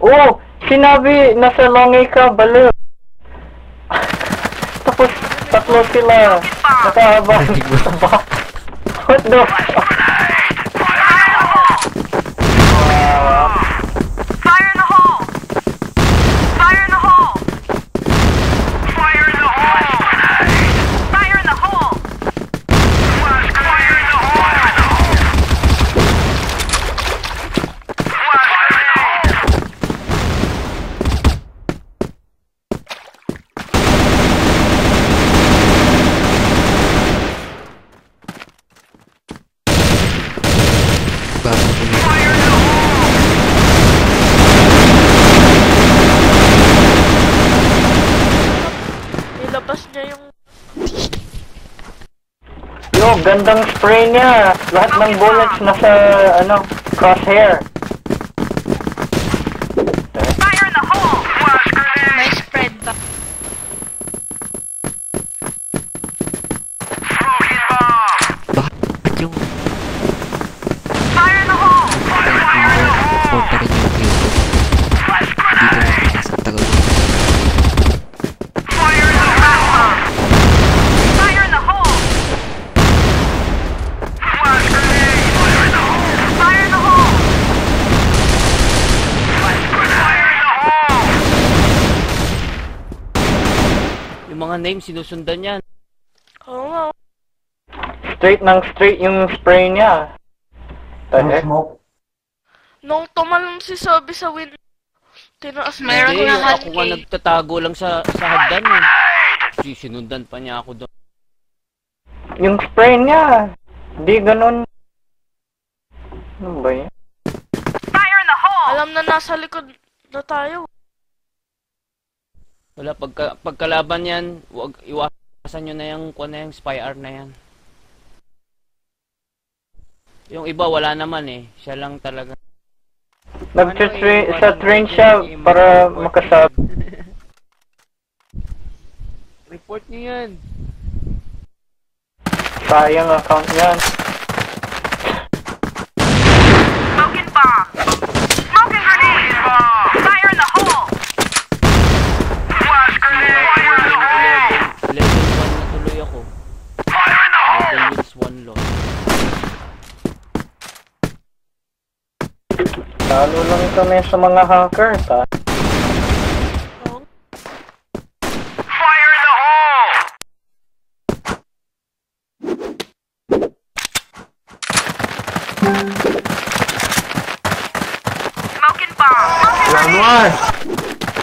Oh, sinabi, nasa langay ka, baliw. Tapos, tatlo sila. Box. What the fuck? Fire in the hole! Fire in the hole! Fire in the hole! Fire in the hole! Fire in the hole! Bago! Nilabas niya yung... Yo, gandang spray niya. Lahat ng bullets nasa, ano, crosshair. Fire in the hole! Flash grenade! May spread ba? Smoking bomb! Bakit yung Fire in the hole! Fire Fire in the hole! Porta rin yung view ko. Flash Dito grenade! na sa tagal. Fire in the hole! Fire in the hole! Flash grenade! Fire in the hole! Fire in the hole! Flash grenade! Fire in the hole! Names, sinusundan yan. Oo nga. Straight ng straight yung spray niya. The heck? Nung tumalon si Sobi sa win... Tinaas na Hindi, yung ako nga nagtatago lang sa, sa hagdan eh. Si, sinundan pa niya ako doon. Yung spray niya. Hindi ganun. Ano ba yan? Fire in the hole! Alam na nasa likod na tayo. Wala, pagka, pagkalaban yan, wag, iwasan nyo na yung, kung na yung spy R na yan. Yung iba, wala naman eh. Siya lang talaga. Nag-train sa train siya para makasab. Report nyo yan. Sayang account niyan. Kami sa mga hacker. Ta Fire in the hole! Smoking bomb! Smoking grenade!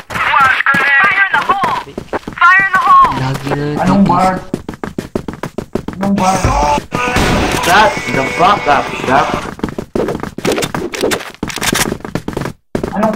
Flash grenade! Fire in the hole! Fire in the hole! Lagi na yung Anong bar? Anong bar? Shut the fuck up, Shut.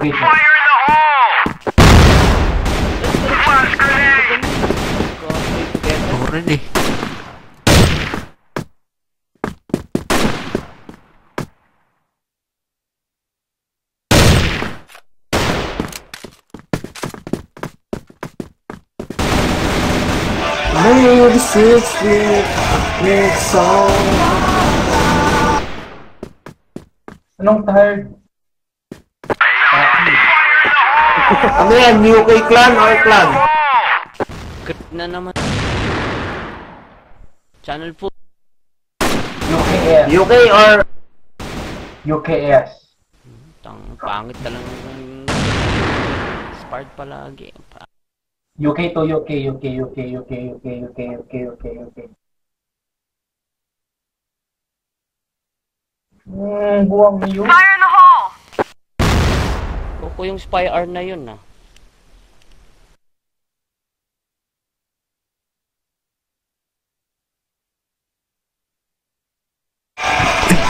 Fire in the hole! Flash grenade! Already. Made six feet, made song. Anong tired? Ano yan, UK clan or clan? Crit na naman. Channel 4. UKS. UK or UKS. Tang pangit talagang Spard palagi. Pa- UK to UK, UK, UK, UK, UK, UK, UK, UK, UK. Hmm, buwang niyo. Fire in the hole! Ako yung spy R na yun ah.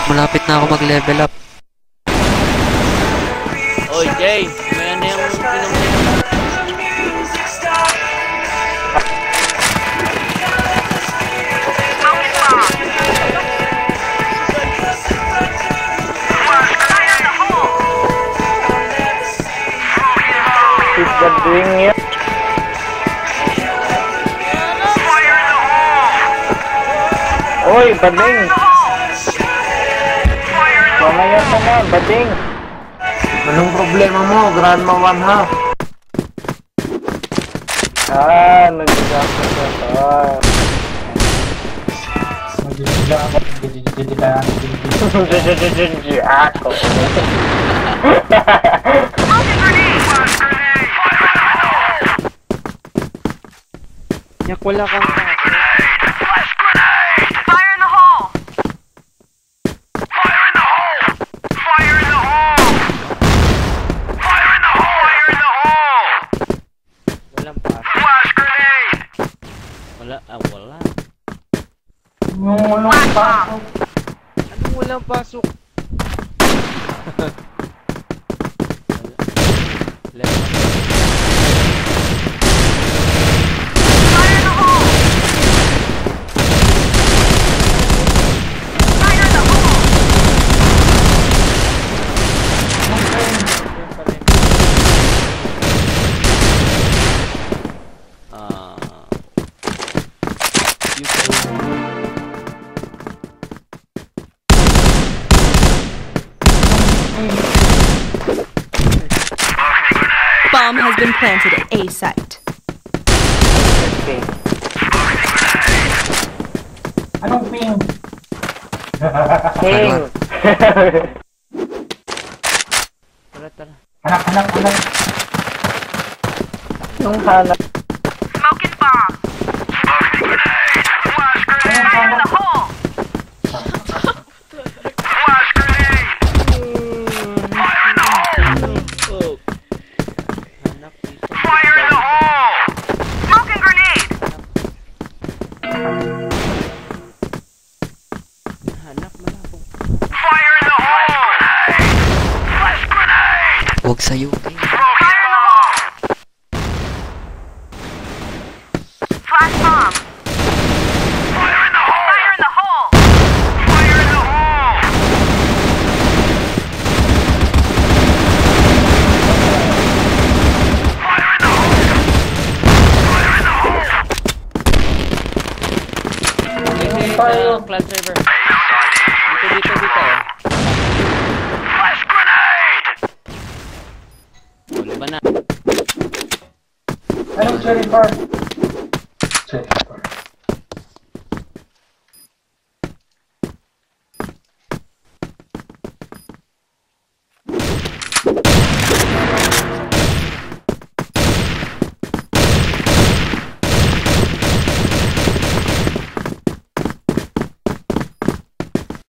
Malapit na ako mag-level up. Oy, Jay, That doing it? Oy, bading! Mamaya ka na, bading! Anong problema mo? Grandma one half. Ah, nag-disaster ka. Ah. Magdidila ako. Ako. Ako. Smoking grenade. Flash grenade. Yak, wala kang Flash grenade. Fire in the hole. Fire in the hole. Fire in the hole. Fire in the hole. Fire in the hole. Walang pas. Flash grenade. Wala, ah, wala. Walang Flash pa. bomb. Anong walang pasok? Been planted at A site. Okay. Anong ping? King! Tara, tara. Anak, anak, anak. Yung hanap. Hanap, malabong. Fire in the hole. Flash grenade. Huwag sa'yo. Fire Anong clan server? Dito, dito, dito. Flash grenade! Ano ba na? Anong? Check.